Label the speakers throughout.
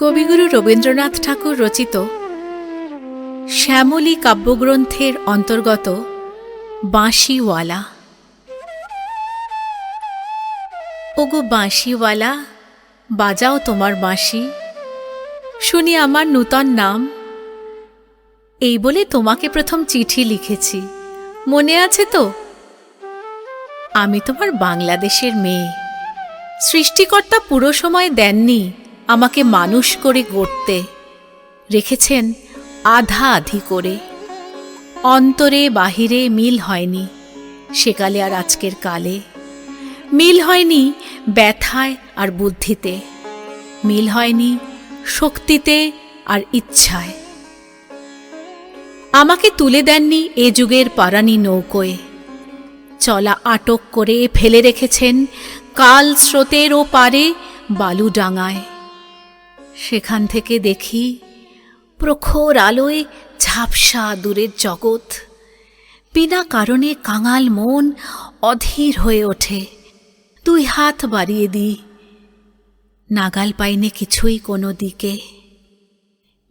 Speaker 1: কবিগুরু রবীন্দ্রনাথ ঠাকুর রচিত শ্যামলী কাব্যগ্রন্থের অন্তর্গত বাঁশিওয়ালা। ওগো বাঁশিওয়ালা, বাজাও তোমার বাঁশি। শুনি আমার নূতন নাম। এই বলে তোমাকে প্রথম চিঠি লিখেছি। মনে আছে তো? আমি তোমার বাংলাদেশের মেয়ে। সৃষ্টিকর্তা পুরো সময় দেননি। আমাকে মানুষ করে গড়তে রেখেছেন আধা আধি করে। অন্তরে বাহিরে মিল হয়নি সেকালে আর আজকের কালে। মিল হয়নি ব্যথায় আর বুদ্ধিতে। মিল হয়নি শক্তিতে আর ইচ্ছায়। আমাকে তুলে দেননি এ যুগের পারানি নৌকোয়। চলা আটক করে ফেলে রেখেছেন কাল স্রোতের ও পারে বালুডাঙায়। সেখান থেকে দেখি প্রখর আলোয় ঝাপসা দূরের জগৎ। বিনা কারণে কাঙাল মন অধীর হয়ে ওঠে। দুই হাত বাড়িয়ে দিই। নাগাল পাইনে কিছুই কোনো দিকে।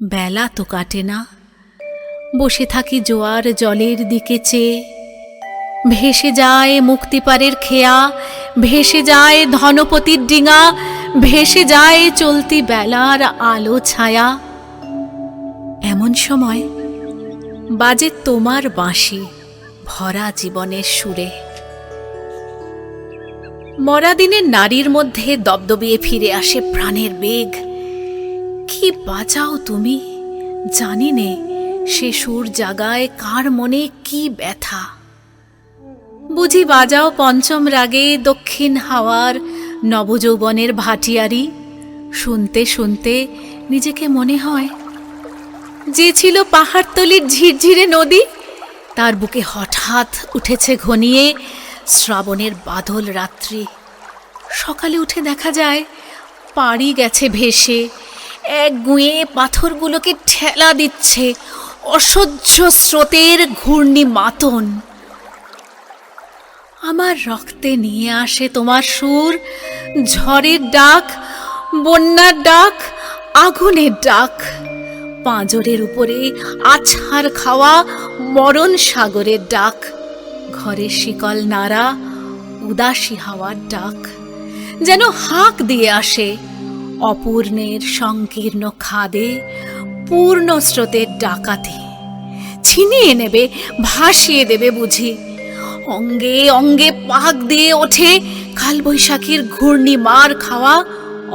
Speaker 1: বেলা তো কাটে না। বসে থাকি জোয়ার জলের দিকে চেয়ে। ভেসে যায় মুক্তিপারের খেয়া, ভেসে যায় ধনপতির ডিঙা ভেসে যায় চলতি বেলার আলো ছায়া। এমন সময় বাজে তোমার বাঁশি ভরা জীবনের সুরে। মরা দিনের নারীর মধ্যে দবদবিয়ে ফিরে আসে প্রাণের বেগ। কি বাঁচাও তুমি? জানি নে, সে সুর জাগায় কার মনে কি ব্যথা। বুঝি বাজাও পঞ্চম রাগে দক্ষিণ হাওয়ার নবযৌবনের ভাটিয়ারি। শুনতে শুনতে নিজেকে মনে হয় যে ছিল পাহাড়তলির ঝিরঝিরে নদী। তার বুকে হঠাৎ উঠেছে ঘনিয়ে শ্রাবণের বাদল রাত্রি। সকালে উঠে দেখা যায়, পাড়ি গেছে ভেসে, এক গুঁয়ে পাথরগুলোকে ঠেলা দিচ্ছে অসহ্য স্রোতের ঘূর্ণি মাতন আমার রক্তে নিয়ে আসে তোমার সুর। ঝড়ের ডাক, বন্যার ডাক, আগুনের ডাক। পাঁজরের উপরে আছাড় খাওয়া মরণ সাগরের ডাক। ঘরের শিকল নাড়া, উদাসী হাওয়ার ডাক। যেন হাঁক দিয়ে আসে অপূর্ণের সংকীর্ণ খাদে, পূর্ণ স্রোতের ডাকাতে। ছিনিয়ে নেবে, ভাসিয়ে দেবে বুঝি। অঙ্গে অঙ্গে পাক দিয়ে ওঠে কালবৈশাখীর ঘূর্ণি মার খাওয়া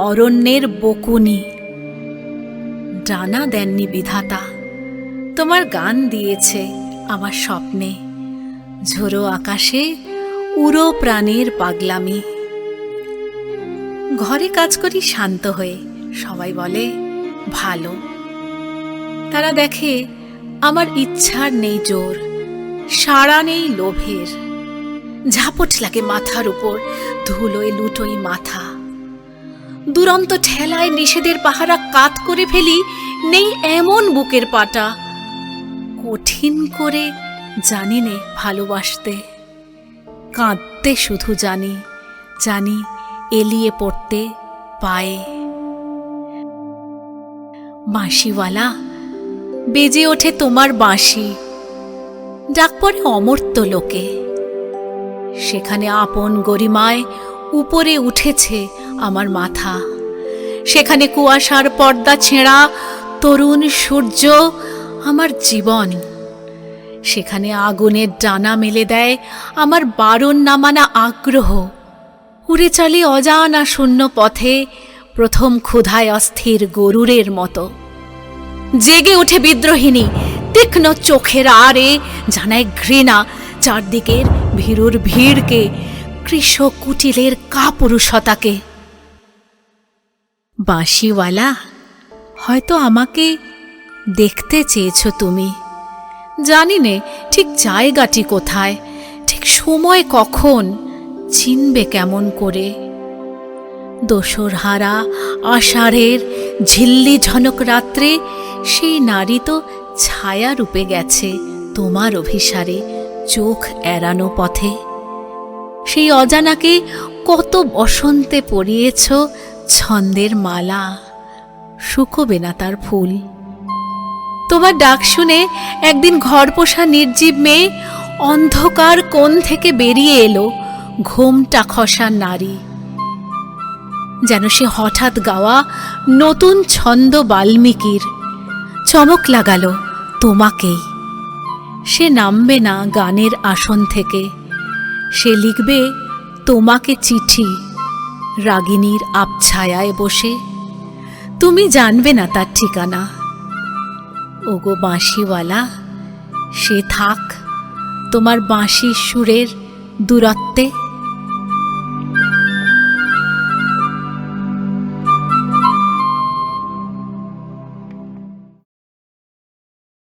Speaker 1: অরণ্যের বকুনি। ডানা দেননি বিধাতা, তোমার গান দিয়েছে আমার স্বপ্নে। ঝোড়ো আকাশে উড়ো প্রাণের পাগলামি। ঘরে কাজ করি শান্ত হয়ে, সবাই বলে, ভালো। তারা দেখে, আমার ইচ্ছার নেই জোর। সাড়া নেই লোভের। ঝাপট লাগে মাথার উপর, ধুলোয় লুটোই মাথা। দুরন্ত ঠেলায় নিষেধের পাহারা কাত করে ফেলি, নেই এমন বুকের পাটা। কঠিন করে জানি নে ভালোবাসতে। কাঁদতে শুধু জানি জানি এলিয়ে পড়তে পায়ে। বাঁশিওয়ালা, বেজে ওঠে তোমার বাঁশি। ডাক পরে অমর্ত্য লোকে। সেখানে আপন গরিমায় উপরে উঠেছে আমার মাথা। সেখানে কুয়াশার পর্দা ছেঁড়া তরুণ সূর্য আমার জীবন। সেখানে আগুনের ডানা মেলে দেয় আমার বারণ নামানা আগ্রহ। উড়ে চলে অজানা শূন্য পথে প্রথম ক্ষুধায় অস্থির গরুরের মতো। জেগে উঠে বিদ্রোহিনী তীক্ষ্ণ চোখের আড়ে জানায় ঘৃণা, চারদিকের ভীরুর ভিড়কে কৃষক কুটিলের কাপুরুষতাকে। বাঁশিওয়ালা, হয়তো আমাকে দেখতে চেয়েছ তুমি। জানি নে, ঠিক জায়গাটি কোথায়, ঠিক সময় কখন, চিনবে কেমন করে। দোসর হারা আষাঢ়ের ঝিল্লি ঝনক রাত্রে সেই নারী তো ছায়া রূপে গেছে তোমার অভিসারে, চোখ এড়ানো পথে। সেই অজানাকে কত বসন্তে পরিয়েছ ছন্দের মালা, শুকোবে না তার ফুল। তোমার ডাক শুনে একদিন ঘর পোষা নির্জীব মেয়ে অন্ধকার কোণ থেকে বেরিয়ে এলো, ঘোমটা খসা নারী। যেন সে হঠাৎ গাওয়া নতুন ছন্দ বাল্মীকির চমক লাগালো তোমাকেই। সে নামবে না গানের আসন থেকে। সে লিখবে তোমাকে চিঠি রাগিনীর আবছায়ায় বসে। তুমি জানবে না তার ঠিকানা। ওগো বাঁশিওয়ালা, সে থাক তোমার বাঁশির সুরের দূরত্বে।